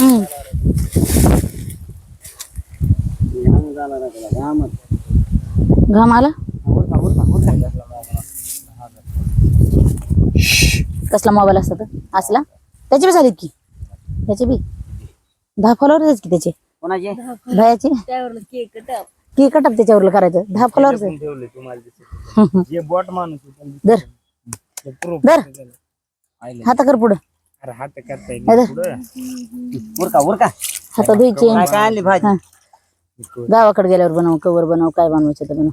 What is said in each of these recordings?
घाम झाला आला कसला मोबाईल असता तर? असला? त्याचे बी झालेत की. त्याचे बी? दहा फॉलोअर आहेत की त्याचे? कोणाचे? भयाचे? केक कटप की कटप त्याच्यावर करायचं. दहा फॉलोअर त्याला. हात कर पुढं. अरे हात करता येईल धर. पुढं. उरका उरका. हात धुयचे काय काय आणली भाजी. गावाकडे गेल्यावर बनव कवर बनव काय बनवायचं तर बनव.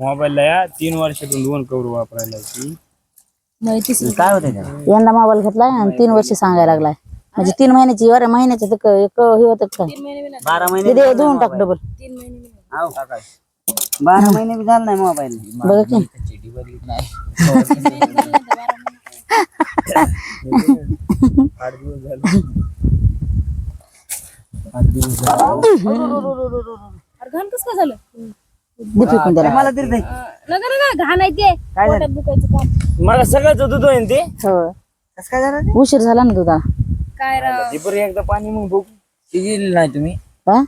मोबाईलला या तीन वर्षातून दोन कवर वापरायला ती काय होते यंदा मोबाईल घेतलाय आणि तीन वर्ष सांगायला लागलाय. म्हणजे तीन महिन्याची अरे महिन्याचं तर क- एक हे होतं काय बारा महिने दे देऊन टाक डबल. बारा महिने बी झालं नाही मोबाईल बघा की. आठ दिवस झाले अरे घाण कसं काय झालं? मला तरी दे. नका नका घाण आहे ते. काय झालं? पोटात दुखायचं काम. मला दूध होईन ते. हो. कसं काय झालं ते? उशीर झाला ना दुधा काय राव ती बरं एकदा पाणी मग बघू. शिजवली नाही तुम्ही. हा?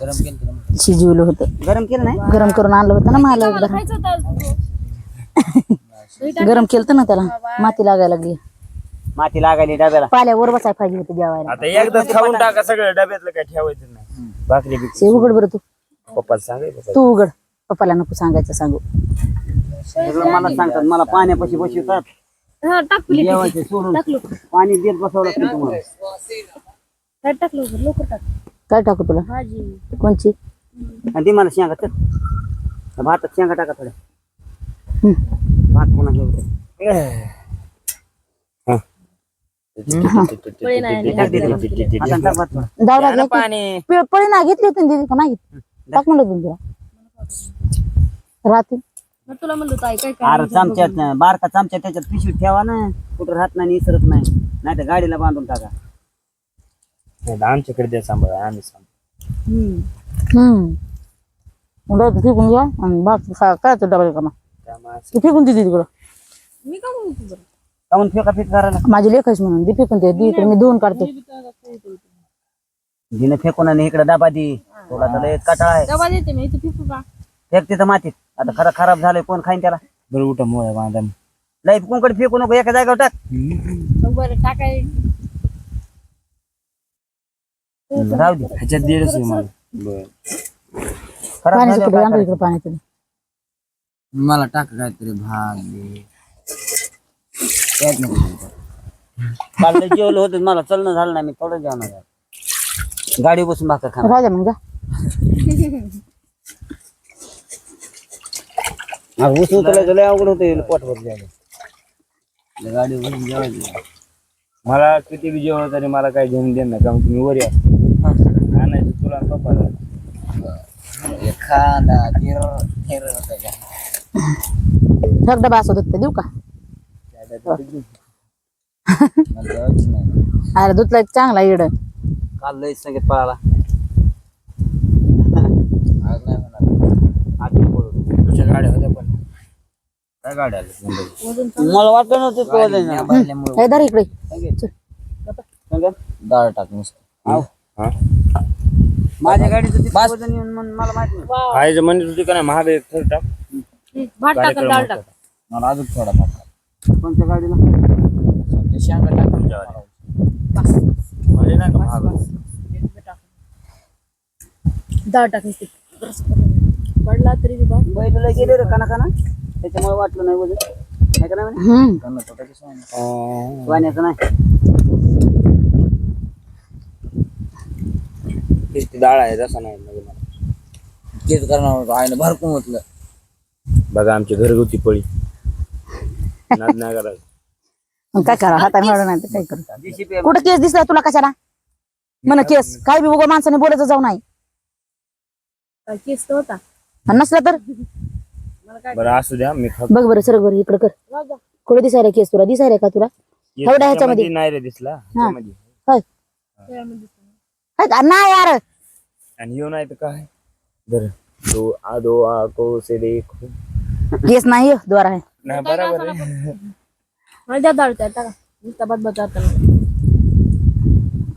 गरम केलं शिजवलं होतं. गरम केलं नाही? गरम करून आणलं होतं ना मला एकदा. खायचं होतं गरम केलं ना त्याला? माती लागायला लागली. माती लागायली डब्याला. पाल्यावर बसाय पाहिजे होतं जेवायला. आता एकदा खाऊन टाका सगळं डब्यातलं काय ठेवायचं नाही. भाकरी ते बिकरी उघड बरं तू. पप्पाला सांगायचं तू उघड. पप्पाला नको सांगायचं सांगू. सगळं मला सांगतात मला पाण्यापाशी बसवतात. हा टाक प्लेट जेवायचे सोडून. टाकलो पाणी देत बसवलं लागतं तुम्हाला. काय टाक लवकर टाक. काय टाकू तुला? भाजी. कोणची? आणि ती मला शेंगा तर भातात शेंगा टाका थोड्या. हम्म. भात पळी ना लागली पाणी. की- पळी ना घेतली होती ना दीदी? का नाही? टाक म्हणलं ना तुला राहते मग तुला म्हणलं ताई काय काय अरे चमच्यात बारका चमचा त्याच्यात पिशवीत ठेवा ना. कुठं राहत नाही इसरत नाही. नाही तर गाडीला बांधून टाका. आमच्याकडे द्या सांभाळ आम्ही सांभाळ. हम्म. हम्म. घ्या आणि बाकी खा काय तो डबल असं ती फेकून देते तिकडं. मी का म्हणतो बरं काऊन फेका फेक करायला? माझी लेखाच म्हणून फेकून दे दी इकडे मी काढते. दिनं फेकून आणि इकडे डबा दी. थोडा तर लय कटाळा आहे. डबा देते मी इथे फिफू का फेक तिथं मातीत. आता खरं खराब झालंय कोण खाईन त्याला? बरं उठा मोया बांधा लय कोणकडे फेकू नको एका जागेवर टाक. मग बरं टाकाय. राहू दे. ह्याच्यात दीडच आहे मला. बरं खराब पाण्याचं झाल्यावर कुठे काय आणलं करायचं? पाण्याचं मला टाक काहीतरी भाग. काल जेवलं होतं मला चलणं झालं नाही मी थोडं जेवण झालं गाडी बसून भाकर खाणार. राजा मग जा. अरे ऊस उचलायचं लय अवघड होतं पोटभर द्यायला गाडी बसून जेवायची मला किती बी जेवण तरी मला काय घेऊन देणार कारण तुम्ही वर या आणायचं तुला आणि पप्पाला. एखादा किर किर होता देऊ का? अरे दुधला चांगला इड काल लय संगीत पळाला. तुझ्या गाड्या होत्या पण. काय गाड्या? मला वाटलं नव्हतं हे धर इकडे? डाळ टाक नुसतं. हा? माझ्या गाडीचं मला माहीत नाही. खायचं म्हणत होती का नाही? महाग एक टाक. भात आणि डाळ टाक मला अजून थोडा टाक कोणत्या गाडीला? ते शेंगा टाक म्हणजे नाही का महाग डाळ टाक पडला तरी बी भात. बैल गेले रे काना काना त्याच्यामुळे वाटलं नाही वज़न आहे का नाही म्हणे? टोमॅटो सोन वाण्याचं नाही. डाळ आहे तसं नाही. तेच करणार होतो. आईनं भरपूर म्हटलं. बघा आमची घरगुती पळी. नाद नाही करायचं. मग काय करा हाताने मारून नाही तर काय करू? कुठं केस दिसला तुला कशाला? म्हण केस काय बी उगा माणसाने बोलायचं जाऊ नाही. काय केस तर होता. आणि नसला तर? बरं असू द्या मी बघ बरं सरक बरं इकडे कर. कुठे दिसायला केस तुला? दिसायला का तुला? एवढ्या ह्याच्यामध्ये? नाही रे दिसला त्यामध्ये. होय. त्यामध्ये हाय का? नाही यार. आणि येऊ नाही तर काय? बरं दो आ दो आ को से देखो. केस नाही हो, द्वार आहे नाही बरोबर मला द्या टाका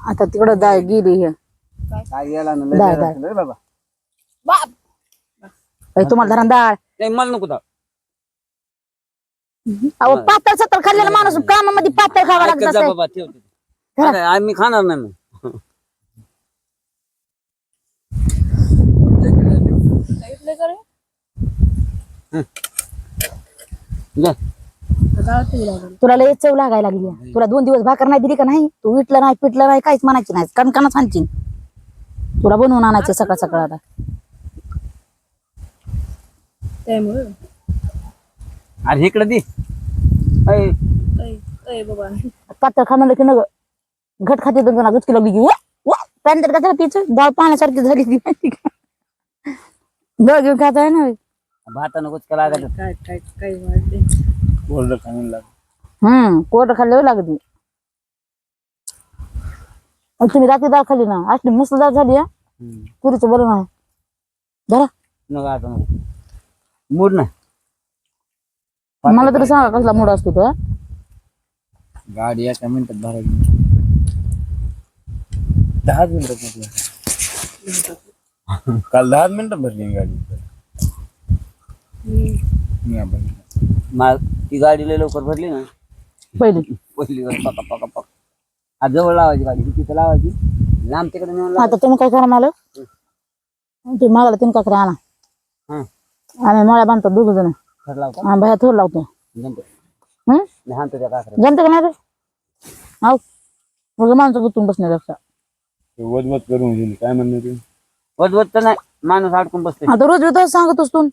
आता तिकडं दा गेली हे। काय गेला ना लय डाळ, बेजार झालं रे बाबा। बाप। बाई, तुम्हाला धरण डाळ नाही मला नको दाळ. अहो पातळ सत्तर खाल्लेला माणूस कामामध्ये पातळ खावा लागत ऐकत जा असं. बाबा ठेव तिथे. अरे, आम्ही खाणार नाही मग. जा. तुला लय चव लागायला लागली आहे. तुला दोन दिवस भाकर नाही दिली का नाही? तू विटलं नाही पिटलं नाही काहीच म्हणायची नाही कणकणच आणशील तुला बनवून आणायचं सकाळ सकाळ आता. त्यामुळे? अरे इकडे दे. ऐ, बाबा. पातळ खा म्हणलं की नग? घट खाते दोन जण गुचकी लागली की वा वा पॅन्ट का तिचं डाळ पाण्यासारखी झाली ती माहिती का? डाळ घेऊन खात आहे ना? भातानं कुचका लागत काय काय काय वाढले? बोललं खाऊन लागलं. हम्म कोरडं खाल्ल्यावर लागते आणि तुम्ही रात्री डाळ खाल्ली ना असली मस्त डाळ झाली हा. पुरीचं बरं नाही. धरा. नको आता नको. मूड नाही. मला तरी सांगा कसला मूड असतो तो हा? गाडी एका मिनिटात भरायची. दहाच मिनिटात म्हटलं काल दहाच मिनिटं भरली गाडी. मी मा- ती गाडी लय लवकर भरली ना. पहिली. पहिली वर पका पका पका. आज जवळ लावायची गाडी तिथे लावायची. लांब तिकडे नेऊन लावायची. आता तुम्ही काय करा मला? तुम्ही मागायला तीन काकडे आणा. हं. आम्ही मळ्या बांधतो दोघ जण. खरं लावतो? आम्ही बाहेर थोड लावतो. जमतो. हम्म मी हाणतो त्या काकऱ्या जमतं का नाही रे हो मग माणसं गुतून बसण्यापेक्षा वजवत करून काय म्हणणं तू? वजवत तर नाही माणूस अडकून बसते आता रोज येतो सांगत असतो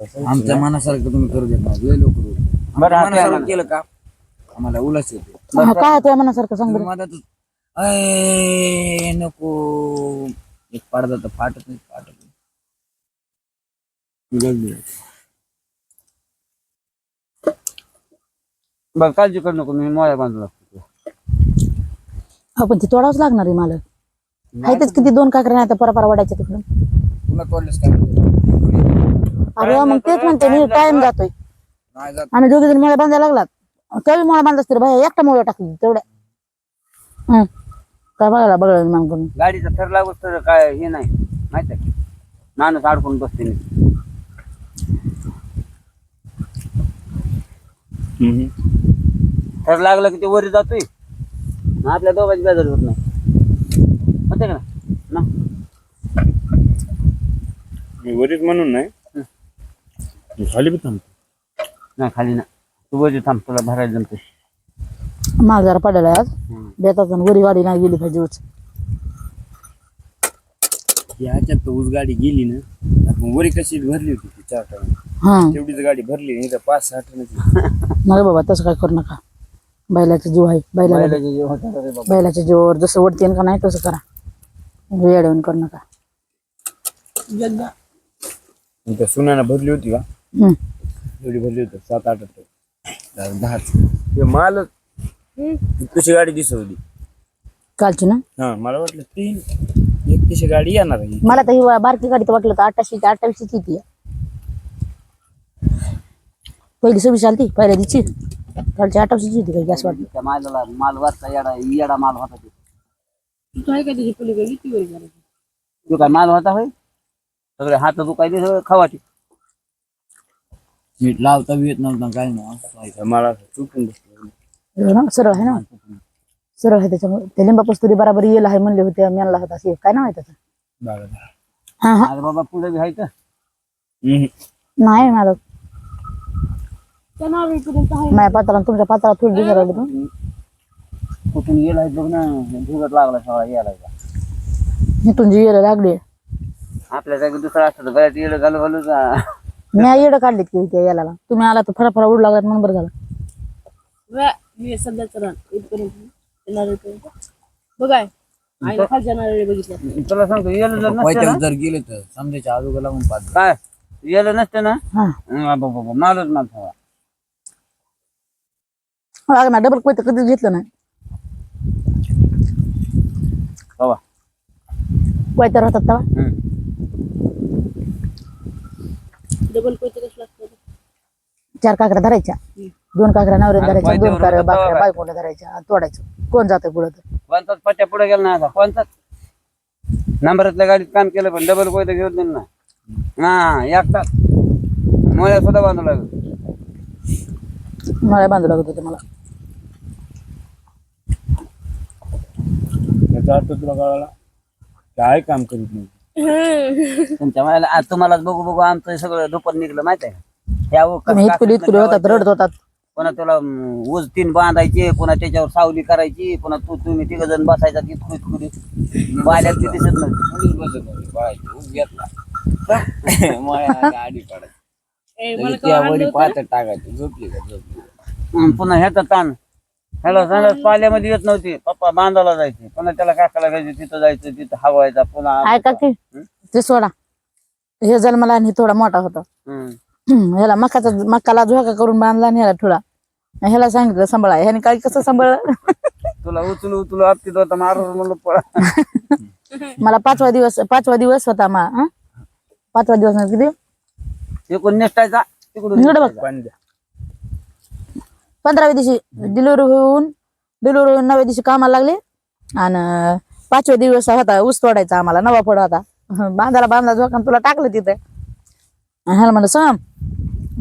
आमच्या मनासारखं तुम्ही करू देत नाही. लय लोक बरं, आता मनासारखं केलं का? आम्हाला उलस येते. हा, काय त्या मनासारखं? सांग तुम्ही बरं. मधातच अय नको. एक पडदा तर फाटत नाही फाटत नाही. बरं काळजी करू नको मी मोळ्या बांधून लागतो आपण ते तोडावंच लागणार आहे मला हायतच किती दोन काकड्या नाही तर परापरा वाढायच्या तिकडून. पुन्हा तोडलेस काय? अरे मग तेच म्हणते मी टाइम जातोय. नाही जात. आम्ही दोघे जण मोळ्या बांधायला लागलात. कवी मोळा बांधत तरी बाई एकटा मोळ्या टाकली तेवढ्या. हम्म काय बघायला बघायला मान करून. गाडीचा थर लागत तर काय हे नाही. माहीत आहे. का? माणूस अडकून बसते नाही थर लागला की ते वरी जातोय. मग आपल्या दोघांची बेजार होत नाही. होते का ना? मी वरीच म्हणून नाही. मी खाली बी थांबतो. नाही खाली ना तू वरी थांब तुला भरायला जमते. पडलेला आहे आज. बेतात वरी वाडी नाही गेली पाहिजे उच. ह्याच्यात तर ऊस गाडी गेली ना आपण वरी कशी भरली होती ती चार टन हा. तेवढीच गाडी भरली नाही तर पाच सहा टनाची नाही बाबा तसं काय करू नका. बैलाचा जीव आहे बैलाला बैलाचे जे होतं रे बाबा. बैलाच्या जीवावर जसं वडते का नाही तसं करा. येडवून करू नका. त्या सुनानं भरली होती का. एवढी भरली होती सात आठ दहाच ते मालच कशी गाडी दिसत होती कालची ना? हा मला वाटलं तीन एक तशी गाडी येणार आहे. मला तर ही बारकी गाडी तर वाटलं तर अठ्ठावीस अठ्ठावीसची ती पहिली सव्वीस आलती पहिल्या दिवशी. कालची होती काही गॅस वाटली. त्या मालाला माल येडा येडा माल होता ते. तू आहे का त्याची पलीकडे ती करायची तो काय माल होता होय? सगळे हात सगळं खवाटी नीट लावता बी येत नव्हता काय नाही असं व्हायचं. मला चुकून बसलं ना सरळ आहे ना सरळ आहे त्याच्यामुळे ते लिंबा पस्तुरी बराबर येल आहे म्हणले होते मेनला होता असे काय नाव आहे त्याचं हा हा बाबा पुढे बी आहे का. नाही मला माझ्या पात्राला तुमच्या पात्राला थोडी दिसायला लागली पण कुठून गेला आहे बघ ना भिगत लागला सगळा यायला इथून जी येलं लागली आपल्या जागी दुसरा असतं तर गळ्यात येडं घालू घालू का मी येडं काढलीत की त्या याला तुम्ही आला तर फराफरा उड लागला म्हणून बरं झालं. व्या, मी सध्याच रान इथपर्यंत त्या नारळीपर्यंत बघाय आईने खालच्या नारळी बघितल्या तुला सांगतो येलं जर नसतं जर गेले तर समजायच्या आजोबा लागून पाच काय? येलं नसतं ना? हा. हं, बाबा बाबा मालच माल अगं डबल कोयतं कधीच घेतलं नाही. बाबा. तेव्हा. हं. डबल पैसे कसं लागतं चार काकड्या धरायच्या. दोन काकऱ्या नवऱ्या धरायच्या दोन पायथ्यावर काकऱ्या होतं बाकऱ्या बायकोला धरायच्या आणि तोडायचं. कोण जातं पुढं तर? पट्ट्या पुढे गेला नाही आता. नंबरातल्या गाडीत काम केलं पण डबल कोयता घेऊन देईन ना. हा एकटाच. मोळ्या सुद्धा बांधू लागलं. मला बांधू लागत होते मला. त्याचा अर्थ तुला कळाला काय काम करीत नाही? तुमच्या मला आज तुम्हालाच बघू बघू आमचं सगळं दुपार निघलं माहीत आहे इतकुली होतात? रडत होतात. पुन्हा तुला ऊस तीन बांधायचे पुन्हा त्याच्यावर सावली करायची पुन्हा तू तुम्ही तिघ जण बसायचा इतकू इतकुली बाल्यात ती दिसत. अन् पुन्हा ह्याचा ताण. ह्याला सांगा पाल्यामध्ये येत नव्हती. पप्पा बांधायला जायचे. पुन्हा त्याला काकाला जायचं तिथं जायचं तिथं हवायचा पुन्हा ऐका की? ते सोडा. हे जन्मला आणि थोडा मोठा होता. हम्म. ह्याला मकाचा मकाला झोका करून बांधला आणि ह्याला ठुला ह्याला सांगितलं सांभाळा. ह्याने काय कसं सांभाळलं? तुला उचलू उचलू आपटीत होता मारून म्हणलं पळा. मला पाचवा दिवस पाचवा दिवस होता मा हं? पाचवा दिवस म्हणजे किती? इकडून नेसटायचा तिकडून इकडं बघ. नेसटायचा. पंजा पंधराव्या दिवशी डिलिव्हरी होऊन डिलिव्हरी होऊन नवव्या दिवशी कामाला लागले. आणि पाचव्या दिवस होता ऊस तोडायचा आम्हाला नवा फोड होता. हं, बांधाला बांधला झोका तुला टाकलं तिथे. आणि ह्याला म्हणलं सम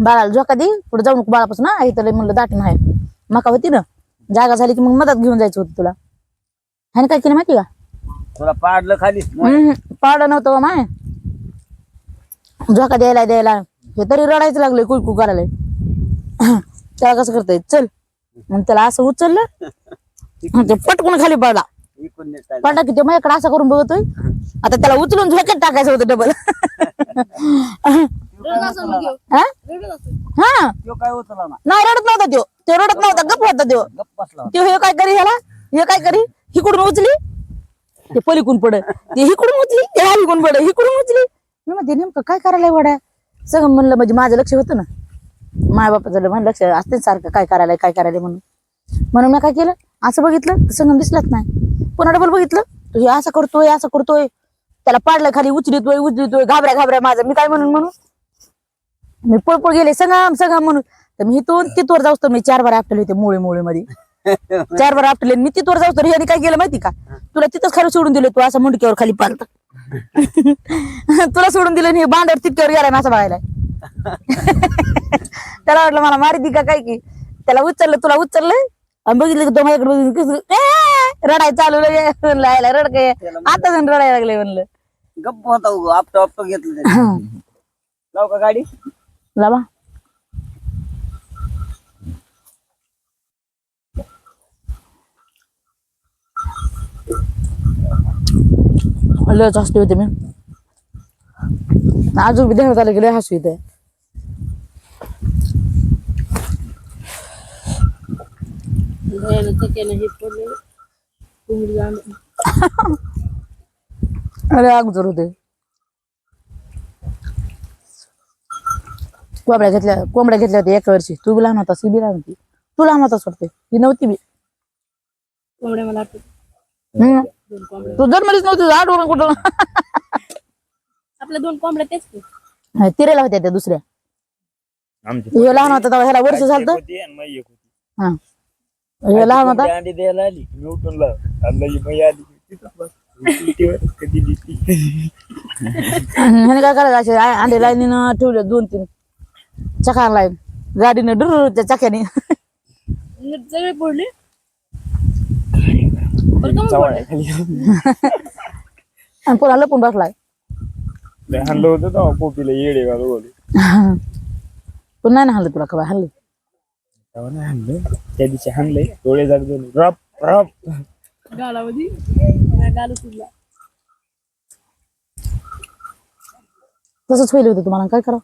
बाळाला झोका दे पुढे जाऊ नको बाळापासून ना इथं लय म्हणलं दाटून आहे. मका होती ना जागा झाली की मग मदत घेऊन जायचं होतं तुला. ह्याने काय केलं माहिती का? तुला पाडलं खाली पावडं नव्हतं बा माय. झोका द्यायला द्यायला हे तरी रडायचं लागलंय कुळकू करायला त्याला कसं करताय चल. मग त्याला असं उचललं. आणि ते पटकून खाली पडला. इकडून पडला की ते माझ्याकडे असं करून बघतोय. आता त्याला उचलून झोक्यात टाकायचं होतं डबल रडत असेल मग ह्यो. हा? रडत असेल. हा. तो काय उचला ना नाही रडत नव्हता त्यो. ते रडत नव्हता. गप्प होता त्यो. गप्प बसला होता. त्यो हे काय करी ह्याला? हे काय करी? हिकडून उचली. ते पलीकडून पड. ते हिकडून उचली. ते हिकडून पड. हिकडून उचली. मी म्हणते नेमकं काय करायला वड्या सगळं म्हणलं म्हणजे माझं लक्ष होतं ना. माय बापाचं म्हणलं लक्ष असते सारखं काय करायला काय करायला म्हणून. म्हणून मी काय केलं? असं बघितलं संगम दिसलाच नाही. पुन्हा डबल बघितलं तो हे असं करतोय असं करतोय. त्याला पाडलं खाली उचलितोय उचलितोय घाबऱ्या घाबऱ्या माझं. मी काय म्हणून म्हणून? मी पळपळ गेले संगम संगम म्हणून. तर मी इथून तिथवर जाऊस तर मी चार बार आपटले होते मुळे मुळे मध्ये. चार बार आपटले मी तिथवर जाऊस तर ह्याने काय केलं माहिती का? तुला तिथंच खाली सोडून दिलं तू असं मुंडक्यावर खाली पालत तुला सोडून दिलं हे बांधवर तितक्यावर गेला ना असं बघायला त्याला वाटलं मला मारी दी का काय की? त्याला उचललं तुला उचललं? आणि बघितलं की तो माझ्याकडे बघितलं! रडाय चालू "आयला रड काय आता जण रडायला लागले म्हणलं. गप्प होता उगं आपटो आपटो घेतलं त्याने. लाव का गाडी? लावा. लयच हसले होते मी. अजून बी देण्यात आलं लय हसू जाणं. अरे अगोदर होते. कोंबड्या घेतल्या कोंबड्या घेतल्या होत्या एका वर्षी. तू बी लहान होतास ही बी लहान होती. तू लहान होतास वाटते. ही नव्हती बी. कोंबड्या मला आठवत. तू जन्मलीच नव्हती आठवण कुठं? आपल्या दोन कोंबड्या तेच की. हा, तिरेला होत्या त्या दुसऱ्या. आमची हे लहान होता तेव्हा ह्याला वर्ष झालं होती आणि मग एक होती. हा. हे लहान होता? अंडी द्यायला आली. मी उठून लाव आणि लगी मग आली. तिथं बस. उलटीवर कधी ह्याने काय करायचं? असे आ- अंडे लाईनीनं ठेवले दोन तीन. चका लाईन. गाडीनं डुर त्या चक्याने. नीट सगळे बरं का मग? खाली. आणि पुन्हा लपून बसलाय. लय होतं तेव्हा पोपीला येडे पण नाही ना हल्लं तुला खबर हल्ली तेव्हा नाही हाणलं. त्या दिवशी हाणलंय. डोळे जाग दोन रप रप. गालामध्ये नाही, गाल सुटला तसंच होईल होतं तुम्हाला. काय करा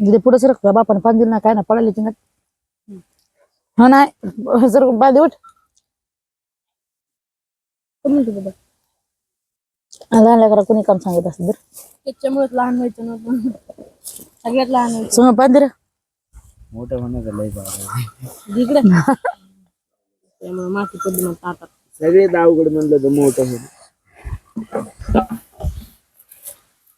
तिथे पुढे सर बापाने पाणी दिलं ना काय ना पडायला चिंगात हा नाही. सर पाणी उठ. म्हणतो बाबा? लहान लेकरा कोणी काम सांगत असत तर त्याच्यामुळेच लहान व्हायचं नव्हतं सगळ्यात लहान व्हायचं. समोर पाणी दे रे. मोठं म्हणायचं लय बाबा इकडे. त्यामुळे माती पडली मग ताटात सगळे अवघड म्हणलं तर मोठं होईल.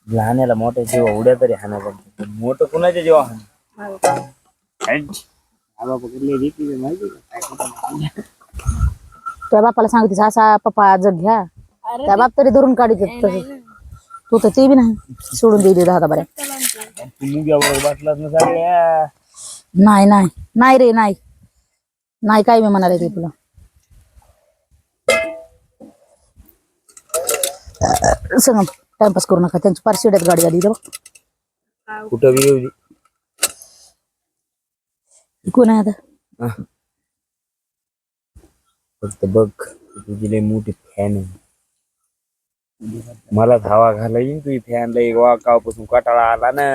लहान्याला मोठ्या जेव्हा उड्या तरी हाणायला लागतात. मोठं कुणाच्या जेव्हा हाण? पकडले रीती माहिती का? काय त्या बापाला सांगतेस असा पप्पा जग घ्या. त्या बाप तरी धरून काढीत तसं. तू तर ते बी नाही सोडून दिली दहा बऱ्या तू ना सगळ्या. नाही नाही नाही रे नाही. नाही काय मी म्हणाले ते तुला. सांग टाइमपास करू नका त्यांची फार शिड्यात गाडी आली इथं बघ. कुठं बी येऊ दे. ही कोण आहे आता? फक्त बघ तुझी लई मोठी फॅन आहे. मला धावा घालाय तुझी फॅन लई वाकावपासून कटाळा आला ना.